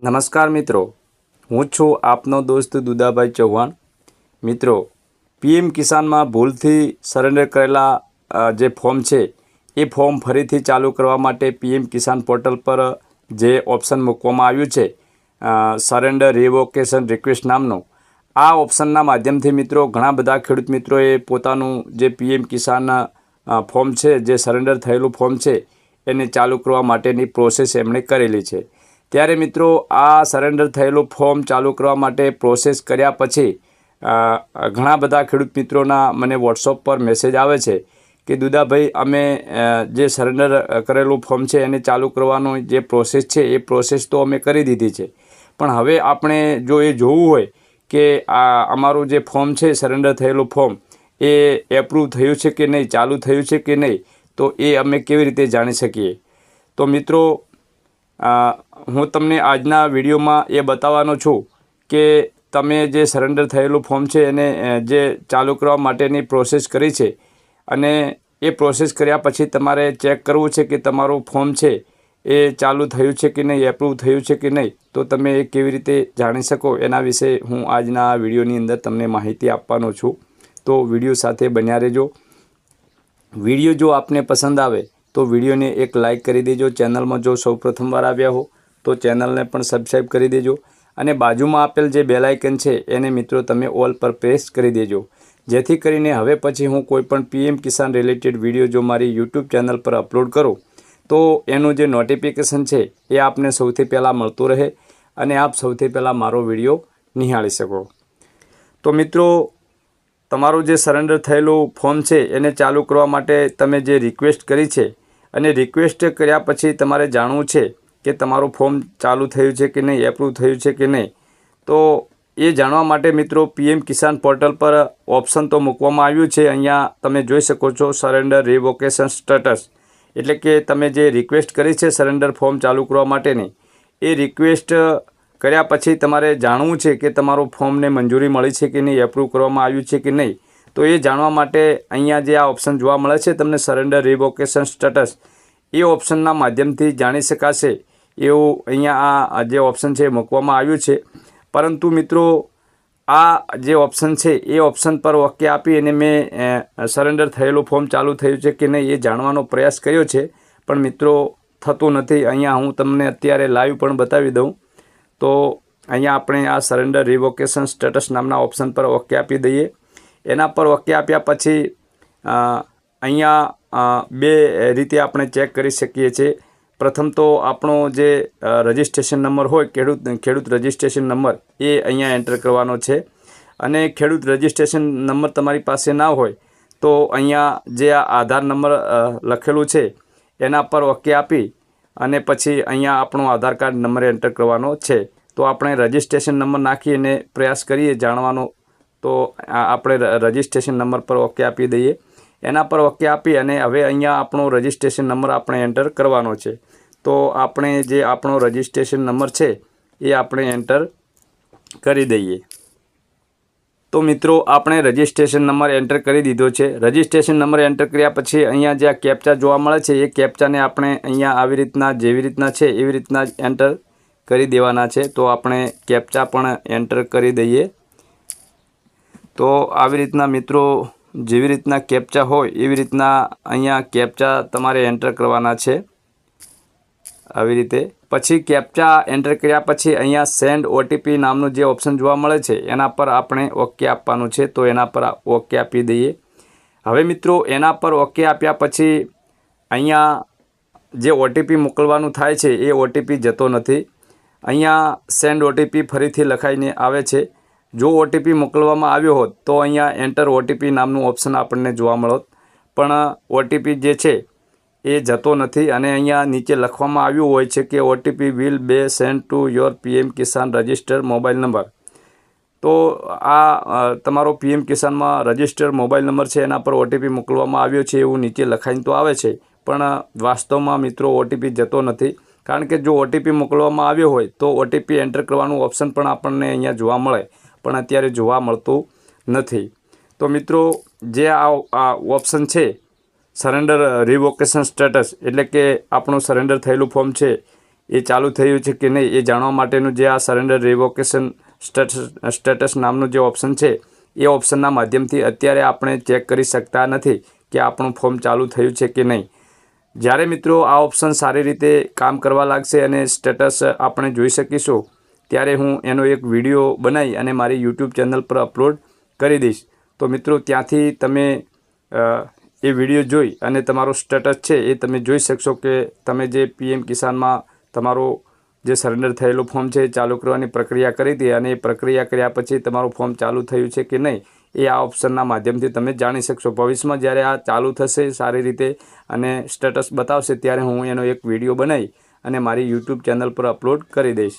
નમસ્કાર મિત્રો, હું છું આપનો દોસ્ત દુદાભાઈ ચૌહાણ. મિત્રો, પીએમ કિસાનમાં ભૂલથી સરેન્ડર કરેલા જે ફોર્મ છે, એ ફોર્મ ફરીથી ચાલુ કરવા માટે પીએમ કિસાન પોર્ટલ પર જે ઓપ્શન મૂકવામાં આવ્યું છે સરેન્ડર રિવોકેશન રિક્વેસ્ટ નામનું, આ ઓપ્શનના માધ્યમથી મિત્રો ઘણા બધા ખેડૂત મિત્રોએ પોતાનું જે પીએમ કિસાન ફોર્મ છે, જે સરેન્ડર થયેલું ફોર્મ છે, એને ચાલુ કરવા માટેની પ્રોસેસ એમણે કરેલી છે. ત્યારે મિત્રો આ સરેન્ડર થયેલું ફોર્મ ચાલુ કરવા માટે પ્રોસેસ કર્યા પછી ઘણા બધા ખેડૂત મિત્રોના મને વોટ્સઅપ પર મેસેજ આવે છે કે, દુદાભાઈ, અમે જે સરેન્ડર કરેલું ફોર્મ છે એને ચાલુ કરવાનો જે પ્રોસેસ છે, એ પ્રોસેસ તો અમે કરી દીધી છે. પણ હવે આપણે જો એ જોવું હોય કે આ અમારું જે ફોર્મ છે સરેન્ડર થયેલું ફોર્મ એ એપ્રૂવ થયું છે કે નહીં, ચાલુ થયું છે કે નહીં, તો એ અમે કેવી રીતે જાણી શકીએ? તો મિત્રો હું તમને આજના વિડીયોમાં એ બતાવવાનો છું કે તમે જે સરેન્ડર થયેલું ફોર્મ છે એને જે ચાલુ કરવા માટેની પ્રોસેસ કરી છે અને એ પ્રોસેસ કર્યા પછી તમારે ચેક કરવું છે કે તમારું ફોર્મ છે એ ચાલુ થયું છે કે નહીં એપ્રૂવ થયું છે કે નહીં, તો તમે એ કેવી રીતે જાણી શકો એના વિશે હું આજના વિડીયોની અંદર તમને માહિતી આપવાનો છું. તો વીડિયો સાથે બન્યા રહેજો. વીડિયો જો આપને પસંદ આવે તો વિડીયોને એક લાઇક કરી દેજો. ચેનલમાં જો સૌ પ્રથમવાર આવ્યા હો, તો ચેનલને પણ સબસ્ક્રાઈબ કરી દેજો. અને બાજુમાં આપેલ જે બેલાઇકન છે, એને મિત્રો તમે ઓલ પર પ્રેસ કરી દેજો. જેથી કરીને હવે પછી હું કોઈપણ પીએમ કિસાન રિલેટેડ વીડિયો જો મારી યુટ્યુબ ચેનલ પર અપલોડ કરું, તો એનું જે નોટિફિકેશન છે, એ આપને સૌથી પહેલાં મળતું રહે અને આપ સૌથી પહેલાં મારો વીડિયો નિહાળી શકો. તો મિત્રો, તમારું જે સરેન્ડર થયેલું ફોર્મ છે, એને ચાલુ કરવા માટે તમે જે રિક્વેસ્ટ કરી છે અને રિક્વેસ્ટ કર્યા પછી તમારે જાણવું છે કે તમારું ફોર્મ ચાલુ થયું છે કે નહીં એપ્રૂવ થયું છે કે નહીં. તો એ જાણવા માટે મિત્રો પીએમ કિસાન પોર્ટલ પર ઓપ્શન તો મૂકવામાં આવ્યું છે. અહીંયા તમે જોઈ શકો છો સરેન્ડર રિવોકેશન સ્ટેટસ એટલે કે તમે જે રિક્વેસ્ટ કરી છે સરેન્ડર ફોર્મ ચાલુ કરવા માટેની, એ રિક્વેસ્ટ કર્યા પછી તમારે જાણવું છે કે તમારું ફોર્મને મંજૂરી મળી છે કે નહીં એપ્રૂવ કરવામાં આવ્યું છે કે નહીં. તો એ જાણવા માટે અહીંયા જે આ ઓપ્શન જોવા મળે છે, તમને સરેન્ડર રિવોકેશન સ્ટેટસ એ ઓપ્શનના માધ્યમથી જાણી શકાશે એવું અહીંયા આ જે ઓપ્શન છે મૂકવામાં આવ્યું છે. પરંતુ મિત્રો, આ જે ઓપ્શન છે, એ ઓપ્શન પર ઓકે આપી અને મેં સરેન્ડર થયેલું ફોર્મ ચાલુ થયું છે કે નહીં એ જાણવાનો પ્રયાસ કર્યો છે. પણ મિત્રો, થતું નથી. અહીંયા હું તમને અત્યારે લાઈવ પણ બતાવી દઉં. તો અહીંયા આપણે આ સરેન્ડર રિવોકેશન સ્ટેટસ નામના ઓપ્શન પર ઓકે આપી દઈએ. એના પર ઓકે આપ્યા પછી અહીંયા બે રીતે આપણે ચેક કરી શકીએ છીએ. પ્રથમ તો આપણો જે રજિસ્ટ્રેશન નંબર હોય, ખેડૂત ખેડૂત રજિસ્ટ્રેશન નંબર, એ અહીંયા એન્ટર કરવાનો છે. અને ખેડૂત રજિસ્ટ્રેશન નંબર તમારી પાસે ના હોય, તો અહીંયા જે આ આધાર નંબર લખેલું છે, એના પર ઓકે આપી અને પછી અહીંયા આપણો આધાર કાર્ડ નંબર એન્ટર કરવાનો છે. તો આપણે રજિસ્ટ્રેશન નંબર નાખી અને પ્રયાસ કરીએ જાણવાનો તો આપણે રજિસ્ટ્રેશન નંબર પર ઓકે આપી દઈએ. એના પર ઓકે આપી અને હવે અહીંયા આપણો રજિસ્ટ્રેશન નંબર આપણે એન્ટર કરવાનો છે. તો આપણે જે આપણો રજિસ્ટ્રેશન નંબર છે, એ આપણે એન્ટર કરી દઈએ. તો મિત્રો, આપણે રજિસ્ટ્રેશન નંબર એન્ટર કરી દીધો છે. રજિસ્ટ્રેશન નંબર એન્ટર કર્યા પછી અહીંયા જે આ કેપ્ચા જોવા મળે છે, એ કેપ્ચાને આપણે અહીંયા આવી રીતના, જેવી રીતના છે, એવી રીતના એન્ટર કરી દેવાના છે. તો આપણે કેપ્ચા પણ એન્ટર કરી દઈએ. તો આવી રીતના મિત્રો, જેવી રીતના કેપ્ચા હોય, એવી રીતના અહીંયા કેપ્ચા તમારે એન્ટર કરવાના છે. આવી રીતે. પછી કેપ્ચા એન્ટર કર્યા પછી અહીંયા સેન્ડ ઓટીપી નામનું જે ઓપ્શન જોવા મળે છે, એના પર આપણે ઓકે આપવાનું છે, તો એના પર ઓકે આપી દઈએ. હવે મિત્રો, એના પર ઓકે આપ્યા પછી અહીંયા જે ઓટીપી મોકલવાનું થાય છે, એ ઓટીપી જતો નથી. અહીંયા સેન્ડ ઓટીપી ફરીથી લખાઈને આવે છે. જો ઓટીપી મોકલવામાં આવ્યો હોત, તો અહીંયા એન્ટર ઓટીપી નામનું ઓપ્શન આપણને જોવા મળત. પણ ઓટીપી જે છે, એ જતો નથી અને અહીંયા નીચે લખવામાં આવ્યું હોય છે કે OTP will be send to your PM Kisan register mobile number તો, આ તમારો પીએમ કિસાનમાં રજિસ્ટર મોબાઈલ નંબર છે, એના પર ઓટીપી મોકલવામાં આવ્યો છે એવું નીચે લખાઈને તો આવે છે. પણ વાસ્તવમાં મિત્રો ઓટીપી જતો નથી. કારણ કે જો ઓટીપી મોકલવામાં આવ્યો હોય, તો ઓટીપી એન્ટર કરવાનું ઓપ્શન પણ આપણને અહીંયા જોવા મળે. પણ અત્યારે જોવા મળતું નથી. તો મિત્રો, જે આ આ ઓપ્શન છે સરેન્ડર રિવોકેશન સ્ટેટસ એટલે કે આપણું સરેન્ડર થયેલું ફોર્મ છે, એ ચાલુ થયું છે કે નહીં, એ જાણવા માટેનું જે આ સરેન્ડર રિવોકેશન સ્ટેટસ સ્ટેટસ નામનું જે ઓપ્શન છે, એ ઓપ્શનના માધ્યમથી અત્યારે આપણે ચેક કરી શકતા નથી કે આપણું ફોર્મ ચાલુ થયું છે કે નહીં. જ્યારે મિત્રો આ ઓપ્શન સારી રીતે કામ કરવા લાગશે અને સ્ટેટસ આપણે જોઈ શકીશું ત્યારે હું એનો એક વીડિયો બનાવી અને મારી યુટ્યુબ ચેનલ પર અપલોડ કરી દઈશ. તો મિત્રો, ત્યાંથી તમે એ વીડિયો જોઈ અને તમારો સ્ટેટસ છે એ તમે જોઈ શકશો કે તમે જે પીએમ કિસાનમાં તમારો જે સરેન્ડર થયેલું ફોર્મ છે ચાલુ કરવાની પ્રક્રિયા કરી હતી અને એ પ્રક્રિયા કર્યા પછી તમારું ફોર્મ ચાલુ થયું છે કે નહીં, એ આ ઓપ્શનના માધ્યમથી તમે જાણી શકશો. ભવિષ્યમાં જ્યારે આ ચાલુ થશે સારી રીતે અને સ્ટેટસ બતાવશે, ત્યારે હું એનો એક વીડિયો બનાવી અને મારી યુટ્યુબ ચેનલ પર અપલોડ કરી દઈશ.